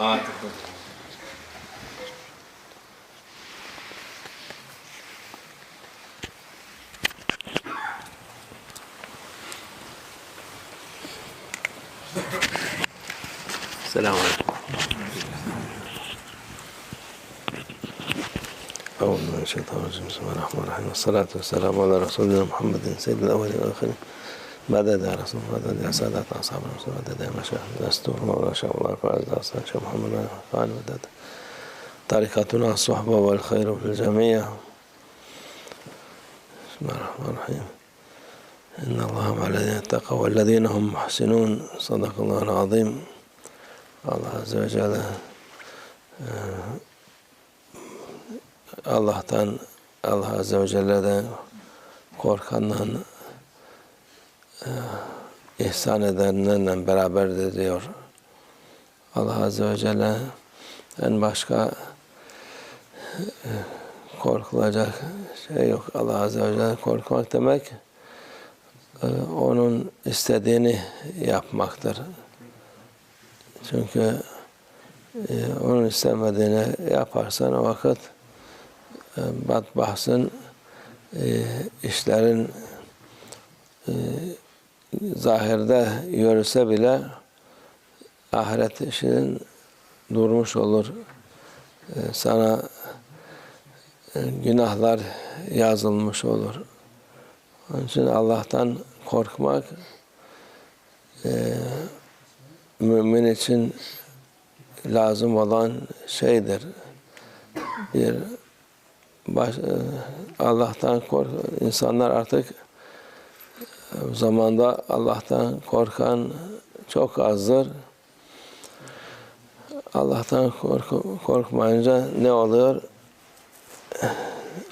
السلام عليكم. أعوذ بالله من الشيطان الرجيم. بسم الله الرحمن الرحيم. والصلاة والسلام على رسولنا محمد سيد الأولين والآخرين. مدد يا رسول الله مدد يا سادات أصحاب الرسول مدد يا مشايخ دستور مولانا شاء الله فعز أصلا شيخ محمد فعل مدد طريقتنا الصحبة والخير في الجميع بسم الله الرحمن الرحيم إن الله مع الذين اتقوا والذين هم محسنون صدق الله العظيم Allah Azze ve Celle e, Allah'tan Allah Azze ve Celle'den korkandan e, ihsan edenlerle beraberdir diyor. Allah Azze ve Celle en başka e, korkulacak şey yok. Allah Azze ve Celle korkmak demek e, onun istediğini yapmaktır. Çünkü onun istemediğini yaparsan o vakit batbahsın e, işlerin zahirde yürüse bile ahiret işinin durmuş olur. E, sana e, günahlar yazılmış olur. Onun için Allah'tan korkmak e, mümin için lazım olan şeydir. Bir baş, e, Allah'tan kork insanlar artık zamanda Allah'tan korkan çok azdır. Allah'tan kork korkmayınca ne oluyor?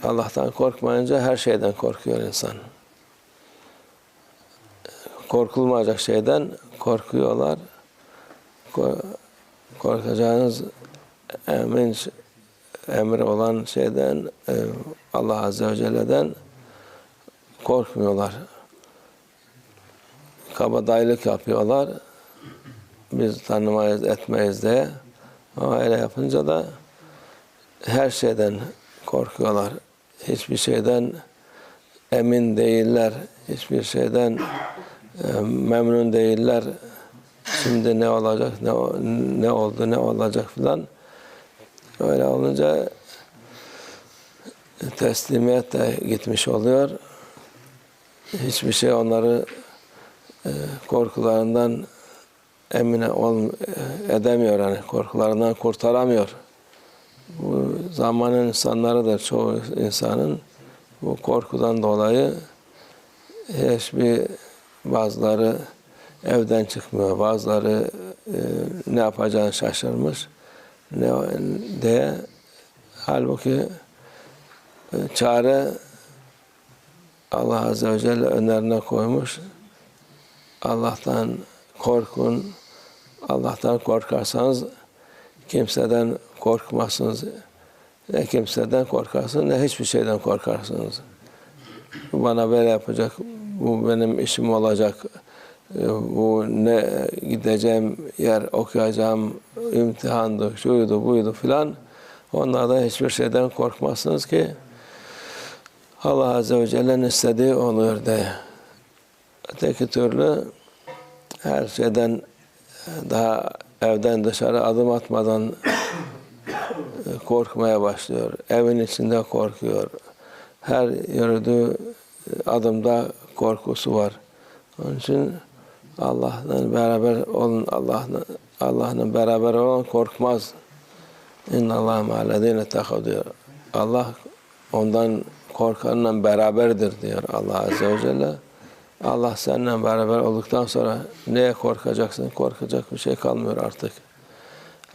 Allah'tan korkmayınca her şeyden korkuyor insan. Korkulmayacak şeyden korkuyorlar korkacağınız emin emri olan şeyden e, Allah Azze ve Celle'den korkmuyorlar. Kabadayılık yapıyorlar. Biz tanımayız, etmeyiz diye. Ama öyle yapınca da her şeyden korkuyorlar. Hiçbir şeyden emin değiller. Hiçbir şeyden e, memnun değiller şimdi ne olacak, ne, ne oldu, ne olacak filan. Öyle olunca teslimiyet de gitmiş oluyor. Hiçbir şey onları korkularından emine ol, edemiyor yani korkularından kurtaramıyor. Bu zamanın insanları da çoğu insanın bu korkudan dolayı hiçbir bazıları evden çıkmıyor. Bazıları e, ne yapacağını şaşırmış. Ne diye halbuki e, çare Allah Azze ve Celle önlerine koymuş. Allah'tan korkun. Allah'tan korkarsanız kimseden korkmazsınız. Ne kimseden korkarsınız ne hiçbir şeyden korkarsınız. Bana böyle yapacak, bu benim işim olacak e, bu ne gideceğim yer okuyacağım imtihandı, şuydu, buydu filan. Onlardan hiçbir şeyden korkmazsınız ki Allah Azze ve Celle'nin istediği oluyor de. Öteki türlü her şeyden daha evden dışarı adım atmadan e, korkmaya başlıyor. Evin içinde korkuyor. Her yürüdüğü adımda korkusu var. Onun için Allah'la beraber olun. Allah'la Allah'la beraber olan korkmaz. İnna Allah ma'alladine diyor. Allah ondan korkanla beraberdir diyor Allah Azze ve Celle. Allah seninle beraber olduktan sonra neye korkacaksın? Korkacak bir şey kalmıyor artık.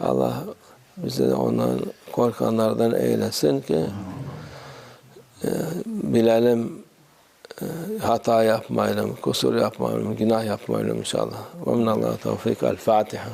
Allah bizi de ondan korkanlardan eylesin ki e, bilelim hata yapmayalım, kusur yapmayalım, günah yapmayalım inşallah. Ve minallah tevfik. El Fatiha.